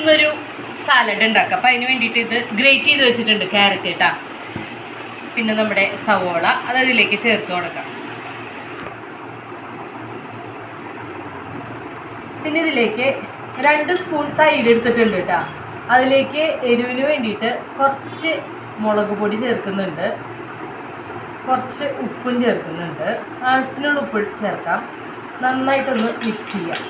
ഇന്നൊരു സാലഡ് ഉണ്ടാക്കുക അപ്പം അതിന് വേണ്ടിയിട്ട് ഇത് ഗ്രേറ്റ് ചെയ്ത് വെച്ചിട്ടുണ്ട് ക്യാരറ്റ് കേട്ടാ പിന്നെ നമ്മുടെ സവോള അത് അതിലേക്ക് ചേർത്ത് കൊടുക്കാം. പിന്നെ ഇതിലേക്ക് രണ്ട് സ്പൂൺ തൈര് എടുത്തിട്ടുണ്ട് കേട്ടോ അതിലേക്ക് എരിവിന് വേണ്ടിയിട്ട് കുറച്ച് മുളക് പൊടി ചേർക്കുന്നുണ്ട്. കുറച്ച് ഉപ്പും ചേർക്കുന്നുണ്ട്. ആവശ്യത്തിനുള്ള ഉപ്പ് ചേർക്കാം. നന്നായിട്ടൊന്ന് മിക്സ് ചെയ്യാം.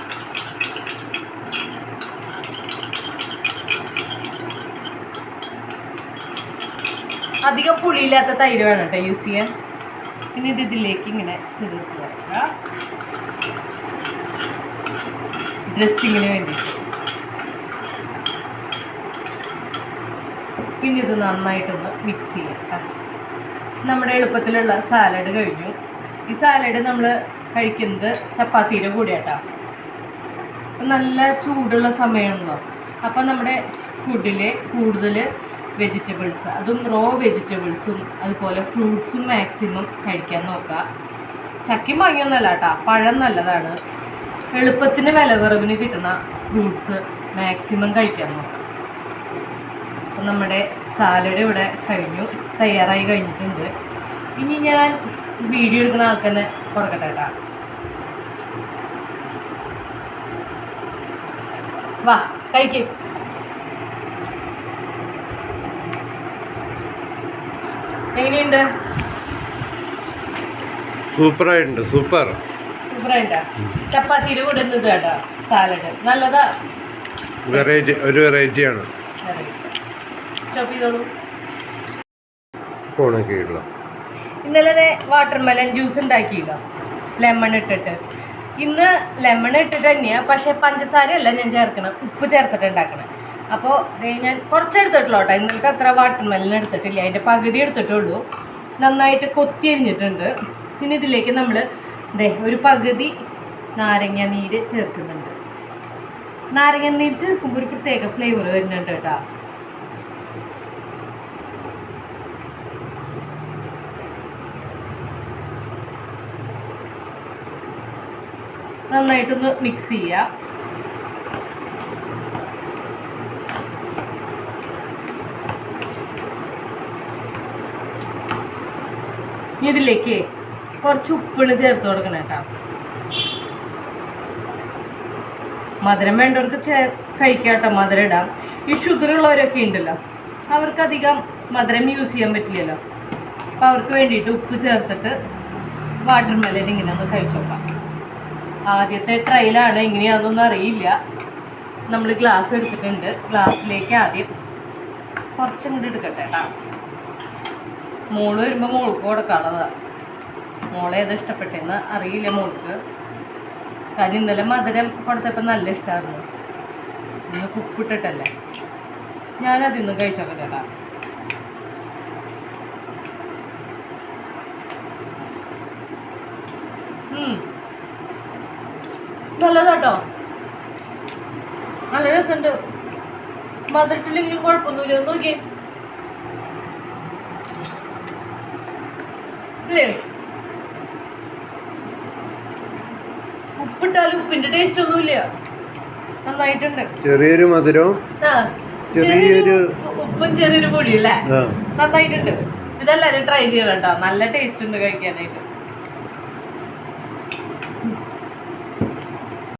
അധികം പുളിയില്ലാത്ത തൈര് വേണം കേട്ടോ യൂസ് ചെയ്യാൻ. പിന്നെ ഇത് ഇതിലേക്ക് ഇങ്ങനെ ചേർത്ത് വെക്കുക ഡ്രസ്സിങ്ങിന് വേണ്ടി. പിന്നെ ഇത് നന്നായിട്ടൊന്ന് മിക്സ് ചെയ്യാം നമ്മുടെ എളുപ്പത്തിലുള്ള സാലഡ് കഴിഞ്ഞു. ഈ സാലഡ് നമ്മൾ കഴിക്കുന്നത് ചപ്പാത്തിയുടെ കൂടെയാട്ടാ. കേട്ടോ നല്ല ചൂടുള്ള സമയമാണല്ലോ. അപ്പം നമ്മുടെ ഫുഡിൽ കൂടുതൽ വെജിറ്റബിൾസ് അതും റോ വെജിറ്റബിൾസും അതുപോലെ ഫ്രൂട്ട്സും മാക്സിമം കഴിക്കാൻ നോക്കുക. ചക്കയും വാങ്ങിയൊന്നല്ല കേട്ടോ പഴം നല്ലതാണ്. എളുപ്പത്തിന് വില കുറവിന് കിട്ടുന്ന ഫ്രൂട്ട്സ് മാക്സിമം കഴിക്കാൻ നോക്കാം അപ്പം നമ്മുടെ സാലഡ് ഇവിടെ കഴിഞ്ഞു തയ്യാറായി കഴിഞ്ഞിട്ടുണ്ട്. ഇനി ഞാൻ വീഡിയോ എടുക്കുന്ന ആൾക്കന്നെ കുറക്കട്ടെ കേട്ടോ. വാ കഴിക്കും. എങ്ങനെയുണ്ട് സൂപ്പറായിട്ടുണ്ട് സൂപ്പർ. സൂപ്പറായിട്ടാ? ചപ്പാത്തിയുടെ കൂടെ ഇന്നത് കേട്ടോ സാലഡ് നല്ലതാ? വെറൈറ്റി ഒരു വെറൈറ്റിയാണ് സ്റ്റോപ്പ് ചെയ്തോളൂ. ഇന്നലെ വാട്ടർമെലൻ ജ്യൂസ് ഉണ്ടാക്കിയില്ല. ലെമൺ ഇട്ടിട്ട്. ഇന്ന് ലെമൺ ഇട്ടിട്ട് തന്നെയാണ് പക്ഷേ പഞ്ചസാരയല്ല ഞാൻ ചേർക്കണം ഉപ്പ് ചേർത്തിട്ട് ഉണ്ടാക്കണം. അപ്പോൾ ഞാൻ കുറച്ച് എടുത്തിട്ടുള്ളൂ കേട്ടോ. ഇന്നലത്തെ അത്ര വാട്ടർ മെല്ലൻ എടുത്തിട്ടില്ല. അതിന്റെ പകുതി എടുത്തിട്ടുള്ളൂ. നന്നായിട്ട് കൊത്തി അരിഞ്ഞിട്ടുണ്ട്. പിന്നെ ഇതിലേക്ക് നമ്മൾ ദേ ഒരു പകുതി നാരങ്ങ നീര് ചേർക്കുന്നുണ്ട്. നാരങ്ങ നീര് ചേർക്കുമ്പോൾ ഒരു പ്രത്യേക ഫ്ലേവർ വരുന്നുണ്ട് കേട്ടോ. നന്നായിട്ടൊന്ന് മിക്സ് ചെയ്യുക ഇതിലേക്ക് കുറച്ച് ഉപ്പിണ് ചേർത്ത് കൊടുക്കണം കേട്ടോ. മധുരം വേണ്ടവർക്ക് ചേ കഴിക്കാട്ടോ മധുരം ഇടാം. ഈ ഷുഗർ ഉള്ളവരൊക്കെ ഉണ്ടല്ലോ അവർക്ക് അധികം മധുരം യൂസ് ചെയ്യാൻ പറ്റില്ലല്ലോ. അപ്പോൾ അവർക്ക് വേണ്ടിയിട്ട് ഉപ്പ് ചേർത്തിട്ട് വാട്ടർ മെലൻ ഇങ്ങനെ ഒന്ന് കഴിച്ചു നോക്കാം. ആദ്യത്തെ ട്രയലാണ് എങ്ങനെയാണെന്നൊന്നും അറിയില്ല. നമ്മൾ ഗ്ലാസ് എടുത്തിട്ടുണ്ട്. ഗ്ലാസ്സിലേക്ക് ആദ്യം കുറച്ചും കൂടി എടുക്കട്ടെ കേട്ടോ. മോൾ വരുമ്പോൾ മോൾക്ക് കൊടുക്കാനുള്ളതാണ് മോളെ ഏതാ ഇഷ്ടപ്പെട്ടെന്ന് അറിയില്ല മോൾക്ക്. കാരണം ഇന്നലെ മധുരം കൊടുത്തപ്പോൾ നല്ല ഇഷ്ടമായിരുന്നു ഇന്ന് കുപ്പിട്ടിട്ടല്ലേ ഞാനതിന്ന് കഴിച്ചോക്കട്ടെ കേട്ടോ. നല്ലതാട്ടോ. നല്ല രസമുണ്ട് മധുരത്തില്ലെങ്കിലും കുഴപ്പമൊന്നുമില്ല. നോക്കിയേ. അല്ലേ? ഉപ്പിട്ടാലും ഉപ്പിന്റെ ടേസ്റ്റ് ഒന്നുമില്ല. നന്നായിട്ടുണ്ട്. ചെറിയൊരു മധുരവും ചെറിയൊരു- ഉപ്പും ചെറിയൊരു പൊടിയല്ലേ അല്ലേ? നന്നായിട്ടുണ്ട്. ഇതെല്ലാരും ട്രൈ ചെയ്യണം കേട്ടോ. നല്ല ടേസ്റ്റ് ഉണ്ട് കഴിക്കാനായിട്ട്.